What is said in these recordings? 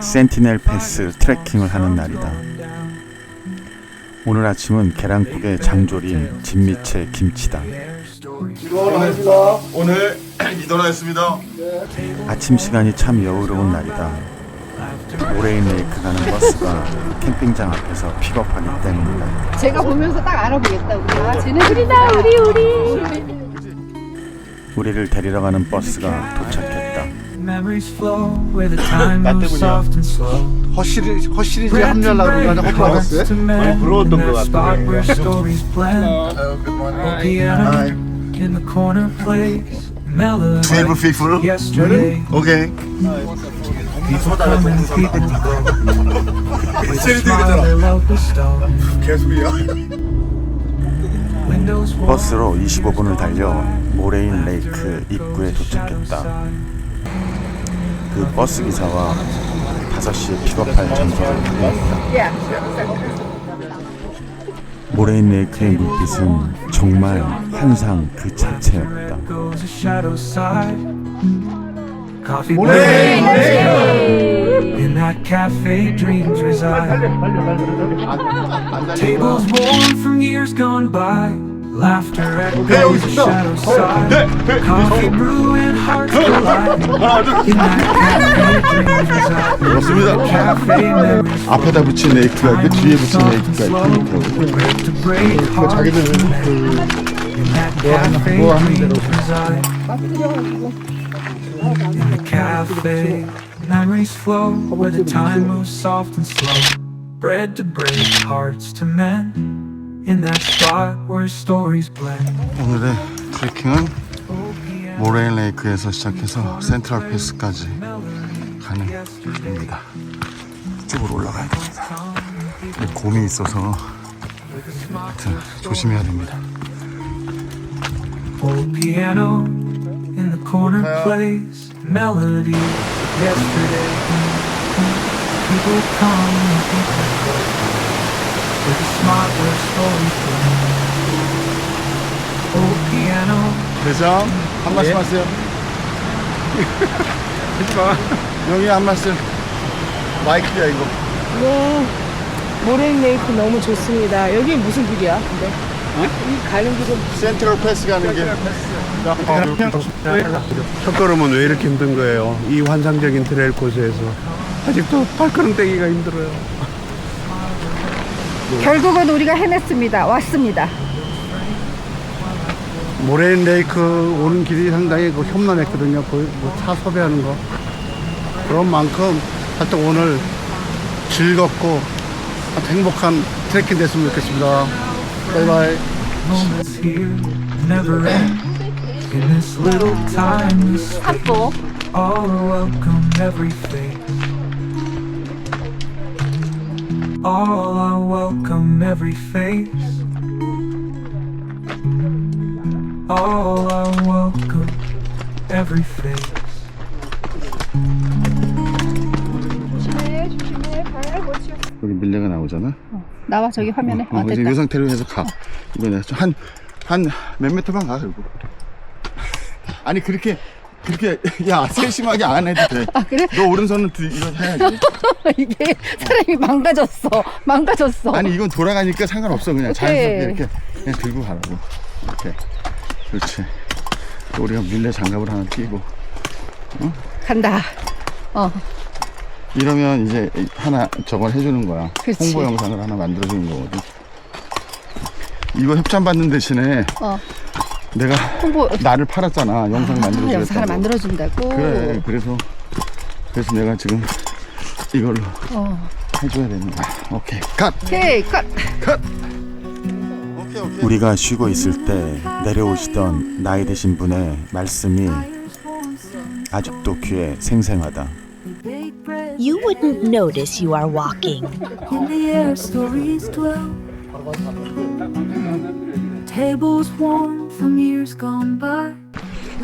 센티넬 패스 트레킹을 하는 날이다. 오늘 아침은 계란국에 장조림, 진미채, 김치다. 이동하겠습니다. 오늘 이동하겠습니다. 아침 시간이 참 여유로운 날이다. 모레인 레이크 가는 버스가 캠핑장 앞에서 픽업하기 때문이다. 제가 보면서 딱 알아보겠다. 우리. 아, 쟤네 우리다, 우리, 우리. 우리를 데리러 가는 버스가 도착했다. Memories flow where the time moves 때문이야. soft and slow. 허실이 허실이지 합류하려고 그러는데 허플하겠어요? To men 부러웠던 in 것 같아. in the corner plays melody. Table. Yesterday, bestow. 계속이야. Windows roll 버스로 25분을 달려 모레인 레이크 입구에 도착했다. 그 버스 기사와 5시에 픽업할 장소를 확인했다. 모레인 레이크의 물빛은 정말 환상 그 자체였다. 모레인 In that cafe, dreams reside. Tables worn from years gone by. Laughter echoes the shadow side. Coffee brew and hearts collide. In that cafe, dreams reside. 그렇습니다. Cafe memories 앞에다 붙인 레이크가 있고 뒤에 붙인 레이크가 있고. break to break hearts 자기들 to mend. In that cafe, 뭐 하는 대로. dreams reside. In the cafe, memories flow where the time moves soft and slow. Bread to break, hearts to mend. 오늘의 트레킹은 모레인 레이크에서 시작해서 센트럴 패스까지 가는 길입니다. 이쪽으로 올라가야 됩니다. 곰이 있어서 하여튼 조심해야 됩니다. With a stories blend. Old piano 대장 한 말씀 하세요. 하지 마. 여기 한 말씀. 마이크야 이거. 네. 모레인 레이크 너무 좋습니다. 여기 무슨 길이야? 근데 이 가는 길은 센트럴 패스 가는 길. 첫걸음은 왜 이렇게 힘든 거예요? 이 환상적인 트레일 코스에서 아직도 발걸음 떼기가 힘들어요. 결국은 우리가 해냈습니다. 왔습니다. 모레인 레이크 오는 길이 상당히 그 험난했거든요. 거의 뭐차 섭외하는 거. 그런 만큼 하여튼 오늘 즐겁고 행복한 트레킹 됐으면 좋겠습니다. 바이바이. here all are welcome, every face. All are welcome, every face. 조심해, 조심해. 발 고쳐. 여기 밀레가 나오잖아. 나와 저기 화면에. 어, 아, 이제 됐다. 이 상태로 해서 가. 이거 내가 한, 한 몇 미터만 가, 그리고. 아니, 그렇게, 그렇게, 야, 세심하게 안 해도 돼. 아, 그래? 너 오른손은 두, 이거 해야지. 이게 사람이 망가졌어. 망가졌어. 아니, 이건 돌아가니까 상관없어. 그냥 자연스럽게. 이렇게 그냥 들고 가라고. 이렇게. 그렇지. 또 우리가 밀레 장갑을 하나 끼고. 간다. 어. 이러면 이제 하나 저걸 해주는 거야. 그치. 홍보 영상을 하나 만들어주는 거거든. 이거 협찬 받는 대신에 어. 내가 홍보 나를 팔았잖아. 영상 아, 만들어주겠다고. 영상을 만들어준다고. 그래 그래서 그래서 내가 지금 이걸로 어. 해줘야 되는 거야 오케이 컷 오케이, 컷. 오케이 오케이. 우리가 쉬고 있을 때 내려오시던 나이 드신 분의 말씀이 아직도 귀에 생생하다 You wouldn't notice you are walking. In the air, stories dwell. Tables worn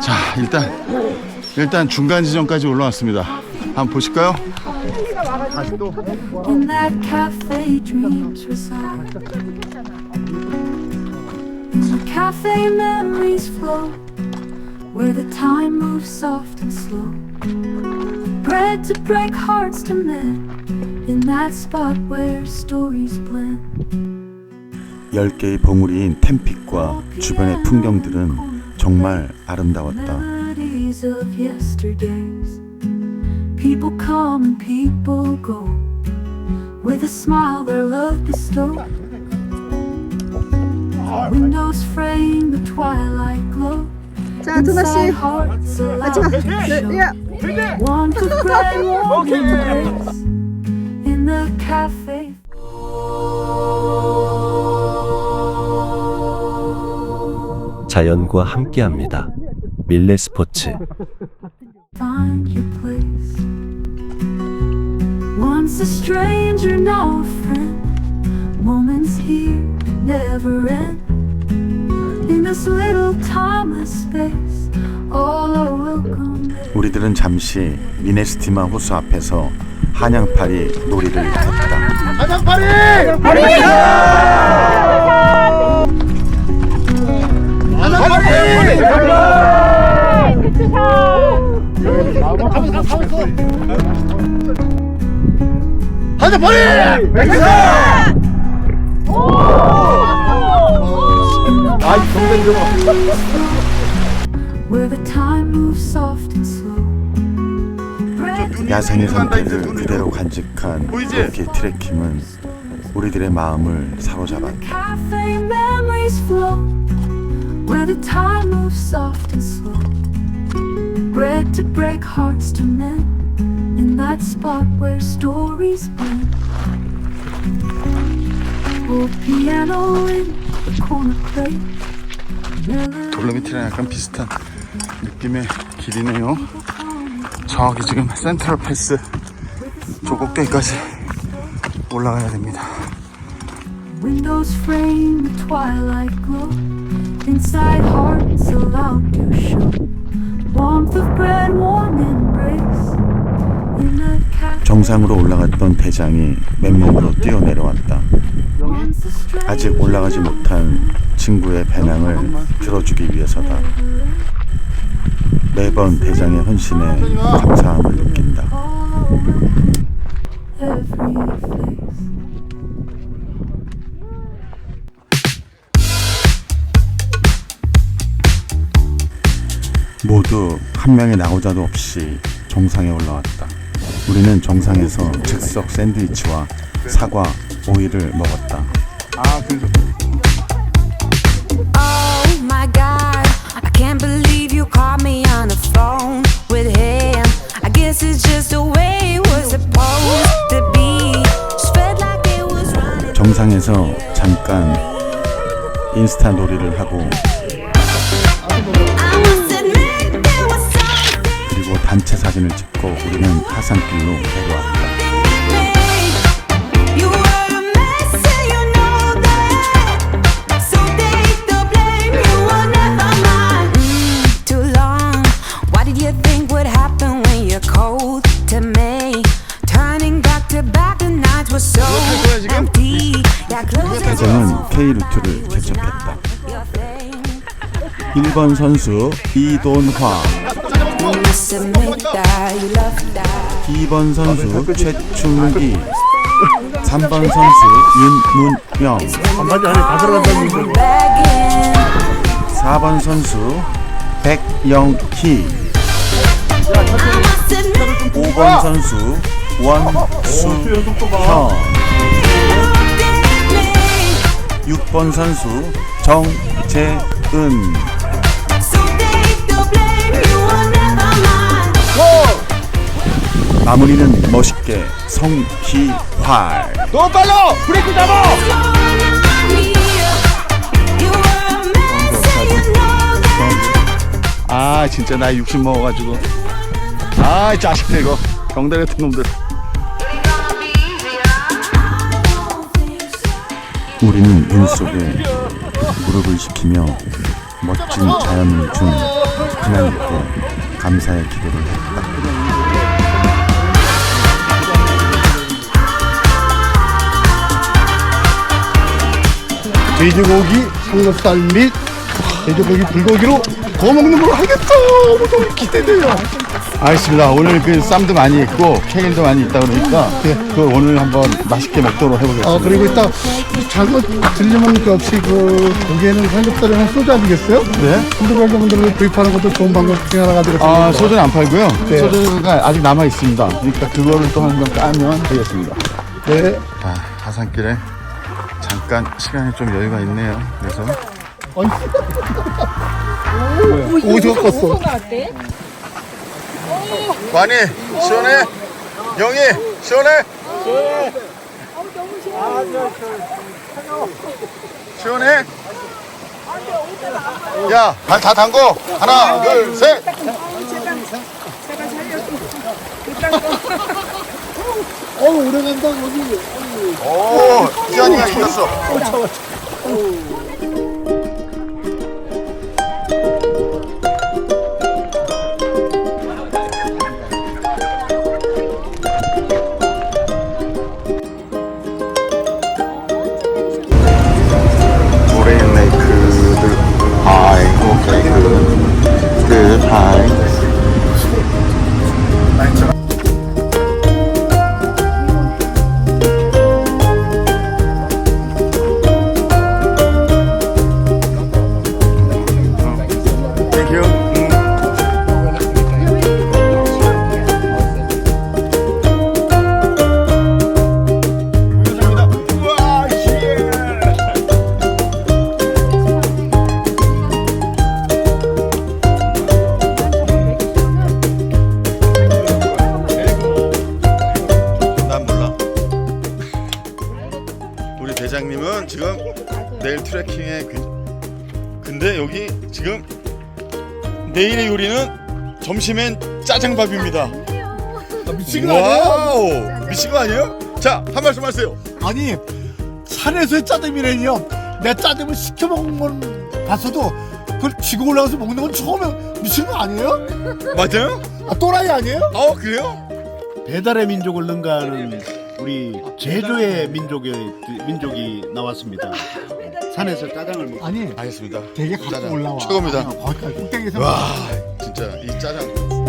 자 일단 일단 중간 지점까지 올라왔습니다 한번 보실까요? In that cafe, dreams reside. In the cafe, memories flow. Where the time moves soft and slow. Bred to break hearts to mend in that spot where stories blend. 10개의 봉우리인 템픽과 주변의 풍경들은 정말 아름다웠다. People come and people go. With a smile, 자연과 함께합니다. 밀레 스포츠 find your place. Once a stranger, now a friend. Moments here never end. In this little timeless space, all are welcome. 우리들은 잠시 미네스티마 호수 앞에서 한양파리 놀이를 했다. And slow. 야생의 상태를 그대로 간직한 로키 트레킹은 우리들의 마음을 사로잡았다. Where the time moves soft and slow. Bred to break hearts to mend. In that spot where stories blend. Oh, piano in the corner play. 돌로미티랑 약간 비슷한 느낌의 길이네요. 저기 지금 센트럴 패스 저 꼭대기까지 올라가야 됩니다. Windows frame the twilight glow. Inside hearts allowed to show. Warmth of bread, warm embrace. In the cafe. 정상으로 올라갔던 대장이 맨몸으로 뛰어내려왔다. Once a stranger, 아직 올라가지 못한 친구의 배낭을 들어주기 위해서다. 매번 대장의 헌신에 감사함을 느낀다. every face. 모두 한 명의 나고자도 없이 정상에 올라왔다. 우리는 정상에서 즉석 샌드위치와 사과, 오이를 먹었다. Oh my god, I can't believe you caught me on the phone with him. I guess it's just the way it was supposed to be. Just felt like it was running. 정상에서 잠깐 인스타 놀이를 하고 I 그리고 단체 사진을 찍고 우리는 하산길로 내려왔다. You were a mess and you know that. So take the blame, you were never mine. Mm, too long. Why did you think would happen when you're cold to me? Turning back to back, the nights were so empty. Yeah, close as 대장은 K 루트를 개척했다. your thing. 1번 선수 이돈화, 2번 선수 최충기, 3번 선수 윤문명, 한마디 안에 다 들어간다는 얘기. Begging. 4번 선수 백영희, I must admit 5번 선수 원수현, you did me. 6번 선수 정재은, 마무리는 멋있게 성기활. 너 빨라! 브레이크 잡아! 아 진짜 나이 60 먹어가지고 아이 자식들 이거 병들 같은 놈들 우리는 눈 속에 무릎을 식히며 멋진 자연을 준 하나님께 감사의 기도를 돼지고기, 삼겹살 및 돼지고기 불고기로 구워 먹는 걸로 하겠다. 너무 기대돼요. 알겠습니다. 오늘 그 쌈도 많이 있고 케일도 많이 있다 그러니까 그 오늘 한번 맛있게 먹도록 해보겠습니다. 어 그리고 이따 잠깐 들리면 그 역시 그 고기에는 삼겹살이나 소주 아니겠어요? 네. hun들발견분들을 구입하는 것도 좋은 방법 중에 하나가 되겠습니다. 아 소주는 안 팔고요. 네. 소주가 아직 남아 있습니다. 그러니까 그거를 또 한 병 까면 되겠습니다. 네. 자 가산길에 잠깐 시간이 좀 여유가 있네요. 그래서 어디서 컸어? 관이 시원해? 영희 시원해? 시원해? 야, 발 다 담고 하나, 둘, 셋. 어 오래 간다 거기. 오, 지안이가 이겼어. 레이크들 하이 오케이 굿굿 하이 내일의 요리는 점심엔 짜장밥입니다. 미친 와우 미친 거 아니에요? 자 한 말씀 하세요. 아니 산에서의 짜장면이요. 내 짜장면 시켜 먹은 건 봤어도 그걸 쥐고 올라가서 먹는 건 처음에 미친 거 아니에요? 맞아요? 아 또라이 아니에요? 어 그래요? 배달의 민족을 능가하는 우리 제주의 민족의 민족이 나왔습니다. 산에서 짜장을 먹. 아니 알겠습니다. 되게 갖고 짜장 올라와. 최고입니다. 어, 거기까지 꼭대기에서 와 진짜 이 짜장